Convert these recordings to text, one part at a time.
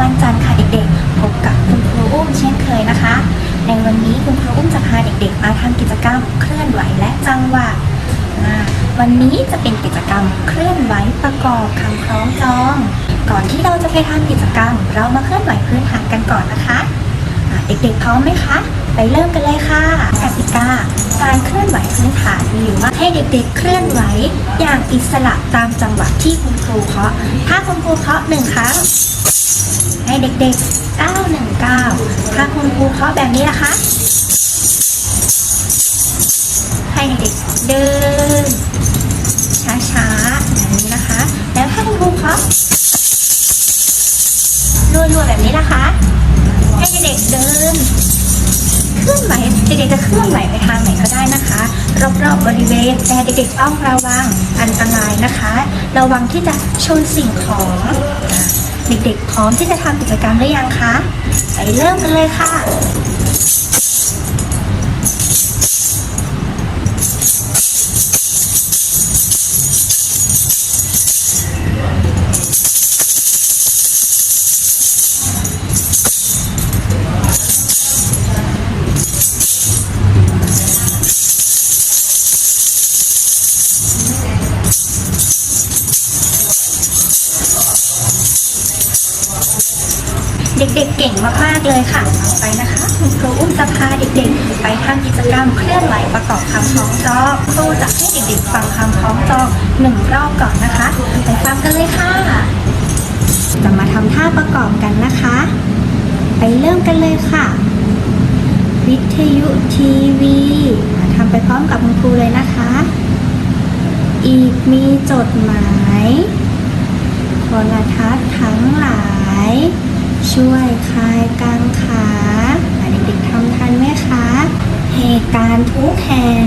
วันจันทร์ค่ะเด็กๆ พบกับคุณครูอุ้มเช่นเคยนะคะ ในวันนี้คุณครูอุ้มจะพาเด็กๆ มาทำกิจกรรมเคลื่อนไหวและจังหวะวันนี้จะเป็นกิจกรรมเคลื่อนไหวประกอบคำคล้องจอง ก่อนที่เราจะไปทำกิจกรรม เรามาเคลื่อนไหวพื้นฐานกันก่อนนะคะเด็กๆพร้อมไหมคะ ไปเริ่มกันเลยค่ะกติกาการเคลื่อนไหวพื้นฐานมีอยู่ว่าให้เด็ก ๆ เคลื่อนไหว อย่างอิสระตามจังหวะที่คุณครูเคาะถ้าคุณครูเคาะหนึ่งครั้ง ให้เด็กๆ 919ถ้าคุณครูเคาะแบบนี้นะคะ ให้เด็กๆเดิน ช้าๆแบบนี้นะคะ แล้วถ้าคุณครูเคาะรัวๆแบบนี้นะคะ ให้เด็กๆเดินเคลื่อนไหวเด็กๆจะเคลื่อนไหวไปทางไหนก็ได้นะคะ รอบๆบริเวณแต่เด็กๆต้องระวังอันตรายนะคะ ระวังที่จะชนสิ่งของ เด็กๆ พร้อมที่จะทำกิจกรรมหรือยังคะ ไปเริ่มกันเลยค่ะ เด็กๆเก่งมากๆเลยค่ะ ไปนะคะคุณครูอุ้มจะพาเด็กๆ ไปทำกิจกรรมเคลื่อนไหวประกอบคำคล้องจองครูจะให้เด็กๆฟังคำคล้องจองหนึ่งรอบก่อนนะคะ ไปฟังกันเลยค่ะ จะมาทำท่าประกอบกันนะคะ ไปเริ่มกันเลยค่ะ วิทยุทีวีทำไปพร้อมกับคุณครูเลยนะคะ อีกมีจดหมายโทรทัศน์ทั้งหลาย ช่วยคลายกังขาเด็กๆทำทันไหมคะเหตุการณ์ทุกแห่ง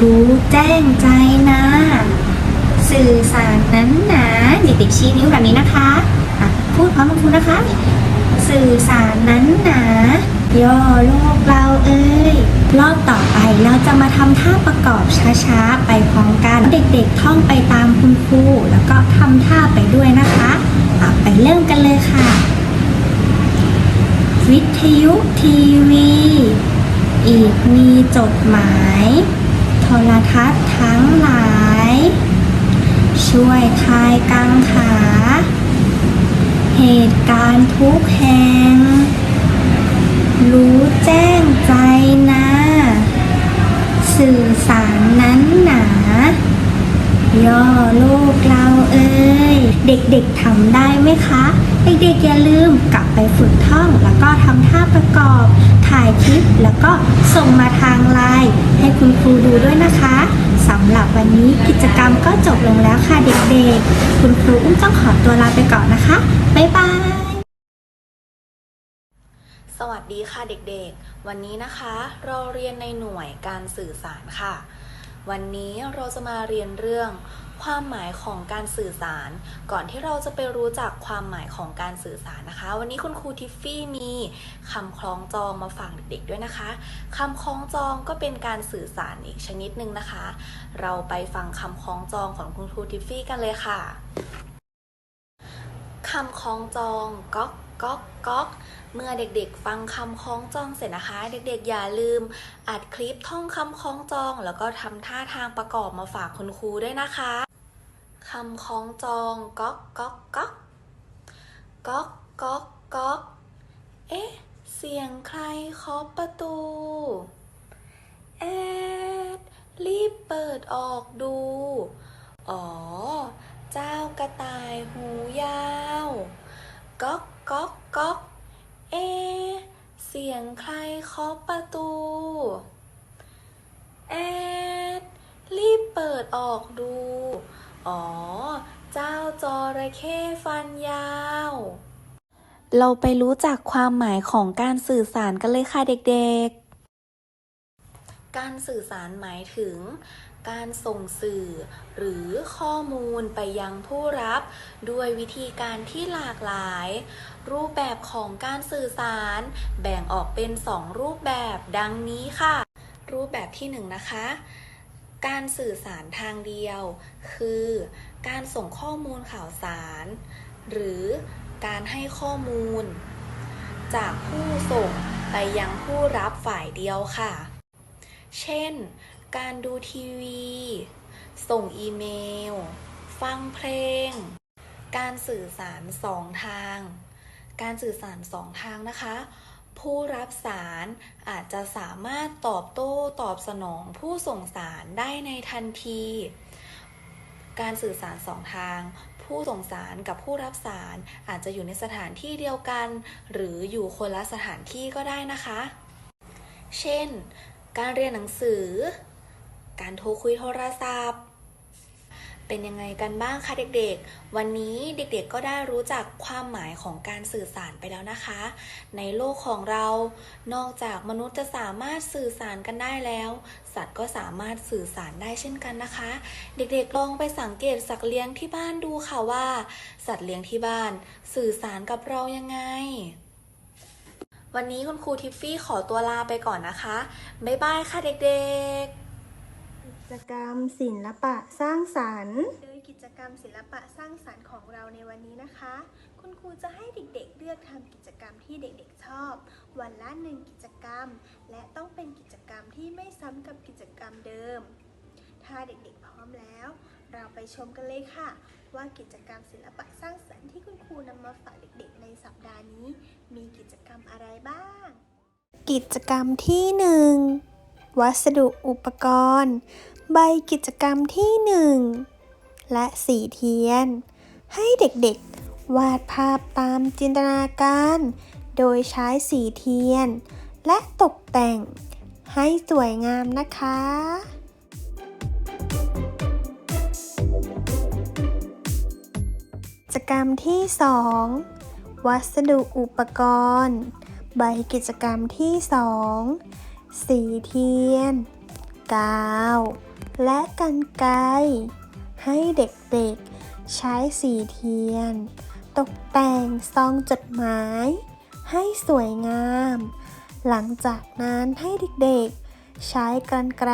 รู้แจ้งใจนะ สื่อสารนั้นหนาเด็กๆชี้นิ้วแบบนี้นะคะะพูดพร้อมกับคุณนะคะ สื่อสารนั้นหนาย่อโลกเราเอ้ยรอบต่อไปเราจะมาทำท่าประกอบช้าๆ ไปพร้อมกันเด็กๆท่องไปตามคุณครูแล้วก็ทำท่าไปด้วยนะคะะไปเริ่มกันเลยค่ะ วิทยุทีวี อีกมีจดหมาย โทรทัศน์ทั้งหลาย ช่วยคลายกังขา เหตุการณ์ทุกแห่ง รู้แจ้งใจนะ สื่อสารนั้นหนา ย่อโลกเราเอ้ย เด็กๆทำได้ไหมคะ เด็กๆอย่าลืมกลับไปฝึกท่องแล้วก็ทำท่าประกอบ ถ่ายคลิปแล้วก็ส่งมาทางไลน์ให้คุณครูดูด้วยนะคะสำหรับวันนี้กิจกรรมก็จบลงแล้วค่ะเด็กๆ คุณครูอุ้มต้องขอตัวลาไปก่อนนะคะ บ๊ายบาย สวัสดีค่ะเด็กๆ วันนี้นะคะ เราเรียนในหน่วยการสื่อสารค่ะ วันนี้เราจะมาเรียนเรื่อง ความหมายของการสื่อสาร ก่อนที่เราจะไปรู้จักความหมายของการสื่อสารนะคะ วันนี้คุณครูทิฟฟี่มีคำคล้องจองมาฝากเด็กๆด้วยนะคะคำคล้องจองก็เป็นการสื่อสารอีกชนิดหนึ่งนะคะ เราไปฟังคำคล้องจองของคุณครูทิฟฟี่กันเลยค่ะคำคล้องจองก๊อ ก๊อกก๊อกเมื่อเด็กๆ ฟังคำคล้องจองเสร็จนะคะ เด็กๆ อย่าลืมอัดคลิปท่องคำคล้องจอง แล้วก็ทำท่าทางประกอบมาฝากคุณครูด้วยนะคะคำคล้องจองก๊อกก๊อกก๊อกก๊อกก๊อกก๊อกเอ๊ะ เสียงใครเคาะประตูแอดรีบเปิดออกดู อ๋อ เจ้ากระต่ายหูยาว ก๊อก ก๊อกก๊อกเอ เสียงใครเคาะประตูแอดรีบเปิดออกดู อ๋อ เจ้าจระเข้ฟันยาว เราไปรู้จักความหมายของการสื่อสารกันเลยค่ะเด็กๆ การสื่อสารหมายถึง การส่งสื่อ หรือข้อมูลไปยังผู้รับ ด้วยวิธีการที่หลากหลาย รูปแบบของการสื่อสาร แบ่งออกเป็น 2 รูปแบบดังนี้ค่ะ รูปแบบที่1นงนะคะ การสื่อสารทางเดียว คือการส่งข้อมูลข่าวสาร หรือการให้ข้อมูล จากผู้ส่งไปยังผู้รับฝ่ายเดียวค่ะ เช่น การดูทีวี ส่งอีเมล ฟังเพลง การสื่อสารสองทาง การสื่อสารสองทางนะคะ ผู้รับสารอาจจะสามารถตอบโต้ตอบสนองผู้ส่งสารได้ในทันที การสื่อสารสองทาง ผู้ส่งสารกับผู้รับสารอาจจะอยู่ในสถานที่เดียวกัน หรืออยู่คนละสถานที่ก็ได้นะคะ เช่น การเรียนหนังสือ การโทรคุยโทรศัพท์ เป็นยังไงกันบ้างคะเด็กๆ วันนี้เด็กๆก็ได้รู้จักความหมายของการสื่อสารไปแล้วนะคะ ในโลกของเรา นอกจากมนุษย์จะสามารถสื่อสารกันได้แล้ว สัตว์ก็สามารถสื่อสารได้เช่นกันนะคะ เด็กๆลองไปสังเกตสัตว์เลี้ยงที่บ้านดูค่ะว่า สัตว์เลี้ยงที่บ้าน สื่อสารกับเรายังไงวันนี้คุณครูทิฟฟี่ขอตัวลาไปก่อนนะคะ บ๊ายบายค่ะเด็กๆ จกรรมศิลปะสร้างสรรค์โดยกิจกรรมศิลปะสร้างสรรค์ของเราในวันนี้นะคะ คุณครูจะให้เด็กๆ เลือกทำกิจกรรมที่เด็กๆชอบ วันละหนึ่งกิจกรรม และต้องเป็นกิจกรรมที่ไม่ซ้ำกับกิจกรรมเดิม ถ้าเด็กๆพร้อมแล้ว เราไปชมกันเลยค่ะ ว่ากิจกรรมศิลปะสร้างสรรค์ที่คุณครูนำมาฝากเด็กๆ ในสัปดาห์นี้ มีกิจกรรมอะไรบ้าง กิจกรรมที่หนึ่ง วัสดุอุปกรณ์ ใบกิจกรรมที่หนึ่งและสีเทียน ให้เด็กๆ วาดภาพตามจินตนาการ โดยใช้สีเทียน และตกแต่ง ให้สวยงามนะคะกิจกรรมที่ 2 วัสดุอุปกรณ์ ใบกิจกรรมที่ 2 สีเทียน กาว และกันไกรให้เด็กๆ ใช้สีเทียน ตกแต่งซองจดหมาย ให้สวยงาม หลังจากนั้นให้เด็กๆ ใช้กันไกร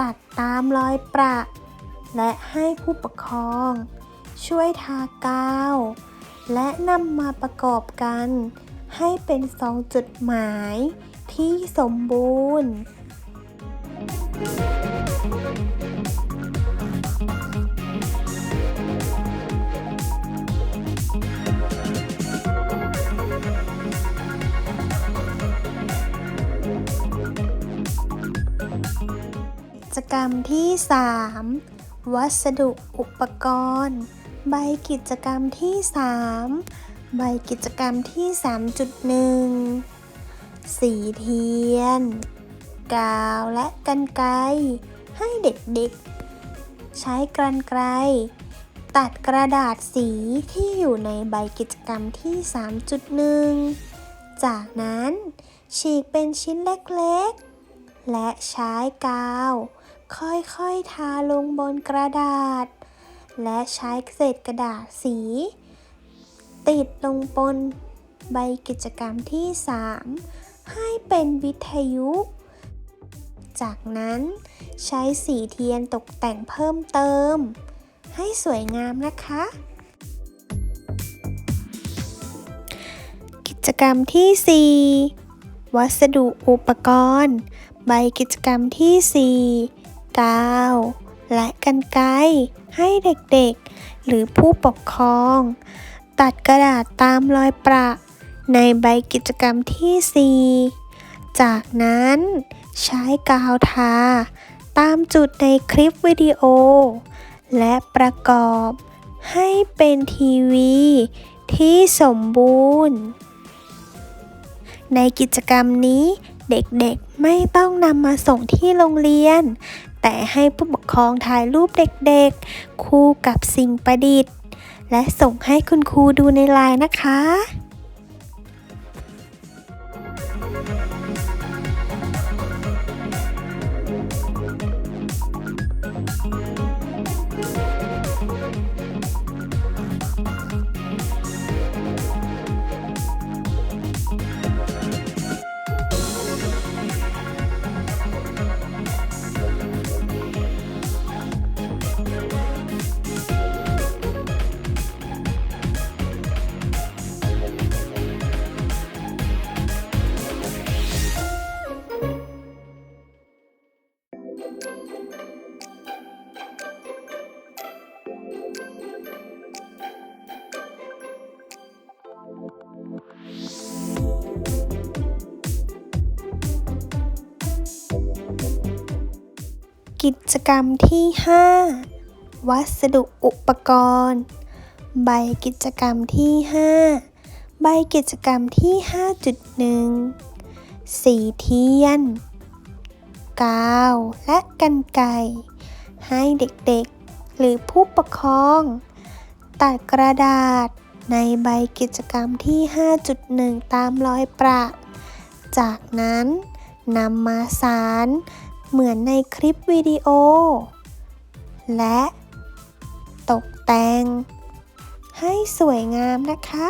ตัดตามรอยประ และให้ผู้ปกครอง ช่วยทากาว และนำมาประกอบกัน ให้เป็นซองจดหมายที่สมบูรณ์ กิจกรรมที่ 3 วัสดุอุปกรณ์ ใบกิจกรรมที่ 3 ใบกิจกรรมที่ 3.1 สีเทียน กาวและกันไกรให้เด็กๆ ใช้กันไกรตัดกระดาษสีที่อยู่ในใบกิจกรรมที่ 3.1 จากนั้นฉีกเป็นชิ้นเล็กๆ และใช้กาว ค่อยๆ ทาลงบนกระดาษ และใช้เศษกระดาษสี ติดลงบนใบกิจกรรมที่ 3 ให้เป็นวิทยุ จากนั้นใช้สีเทียนตกแต่งเพิ่มเติม ให้สวยงามนะคะ กิจกรรมที่ 4 วัสดุอุปกรณ์ ใบกิจกรรมที่ 4 กาว และกันไกให้เด็กๆ หรือผู้ปกครอง ตัดกระดาษตามรอยประ ในใบกิจกรรมที่ 4 จากนั้นใช้กาวทา ตามจุดในคลิปวิดีโอ และประกอบให้เป็นทีวีที่สมบูรณ์ ในกิจกรรมนี้เด็กๆไม่ต้องนำมาส่งที่โรงเรียน แต่ให้ผู้ปกครองถ่ายรูปเด็กๆ คู่กับสิ่งประดิษฐ์ และส่งให้คุณครูดูในไลน์นะคะ กิจกรรมที่ 5 วัสดุอุปกรณ์ ใบกิจกรรมที่ 5 ใบกิจกรรมที่ 5.1 สีเทียน กาว และกันไกรให้เด็กๆ หรือผู้ปกครอง ตัดกระดาษในใบกิจกรรมที่ 5.1 ตามรอยประ จากนั้นนำมาสาร เหมือนในคลิปวิดีโอ และตกแต่ง ให้สวยงามนะคะ